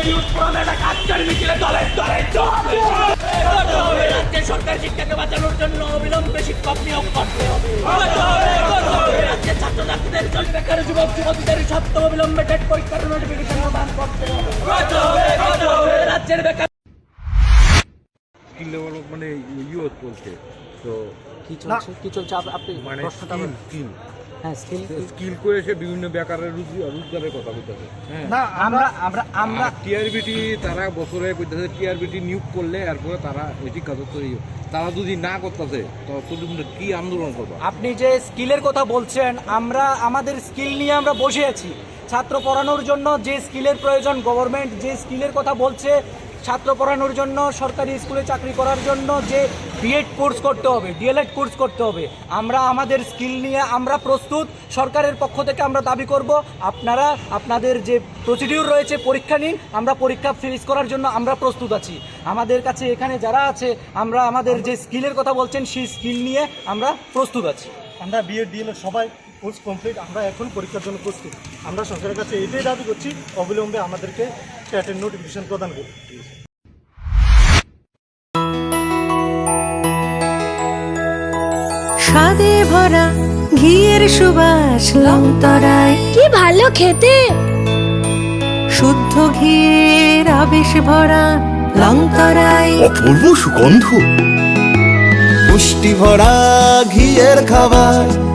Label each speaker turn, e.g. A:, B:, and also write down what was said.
A: মিছিলে দলে দলে রাজ্যের সরকার শিক্ষাকে বাঁচানোর জন্য অবিলম্বে শিক্ষক নিয়োগ করতে হবে করতে হবে করতে হবে রাজ্যের জন্য বেকার যুবক যুবতীদের সত্য অবিলম্বে টেট পরীক্ষার নোটিফিকেশন প্রদান করতে হবে করতে হবে করতে হবে রাজ্যের বেকার
B: স্কিল ডেভেলপ মানে ইউথ বলছে তো
C: কি চলছে? কি চলছে আপনি
B: মানে
C: প্রশ্নটা হ্যাঁ স্কিল
B: স্কিল করে সে বিভিন্ন বেকারের রোজ- রোজগারের কথা বলতেছে। হ্যাঁ।
C: না আমরা আমরা আমরা
B: টিআরবিটি তারা বছরে কইতেছে টিআরবিটি নিয়োগ করলে এরপরে তারা এটি কাজ তৈরি তারা যদি না করতেছে তো তোমরা কি আন্দোলন করবা?
D: আপনি যে স্কিলের কথা বলছেন আমরা আমাদের স্কিল নিয়ে আমরা বসে আছি। ছাত্র পড়ানোর জন্য যে স্কিলের প্রয়োজন গভর্নমেন্ট যে স্কিলের কথা বলছে ছাত্র পড়ানোর জন্য, সরকারি স্কুলে চাকরি করার জন্য যে বিএড কোর্স করতে হবে ডিএলএড কোর্স করতে হবে, আমরা আমাদের স্কিল নিয়ে আমরা প্রস্তুত, সরকারের পক্ষ থেকে আমরা দাবি করব, আপনারা, আপনাদের যে প্রসিডিউর রয়েছে, পরীক্ষা নিন, আমরা পরীক্ষা ফেস করার জন্য আমরা প্রস্তুত আছি। আমাদের কাছে এখানে যারা আছে, আমরা আমাদের যে স্কিলের কথা বলছেন, সেই স্কিল নিয়ে আমরা প্রস্তুত আছি।
E: আমরা বিএড ডিএল সবাই কোর্স কমপ্লিট আমরা এখন পরীক্ষার জন্য প্রস্তুত। আমরা সরকারের কাছে এটাই দাবি করছি, অবিলম্বে আমাদেরকে ক্যাটের নোটিফিকেশন প্রদান করুন।
F: স্বাদে ভরা ঘিয়ের সুবাস লংতরায়।
G: কি ভালো খেতে।
F: শুদ্ধ ঘিয়ের আবেশ ভরা লংতরায়।
H: অপূর্ব সুগন্ধ। পুষ্টি ভরা ঘিয়ের খাবার।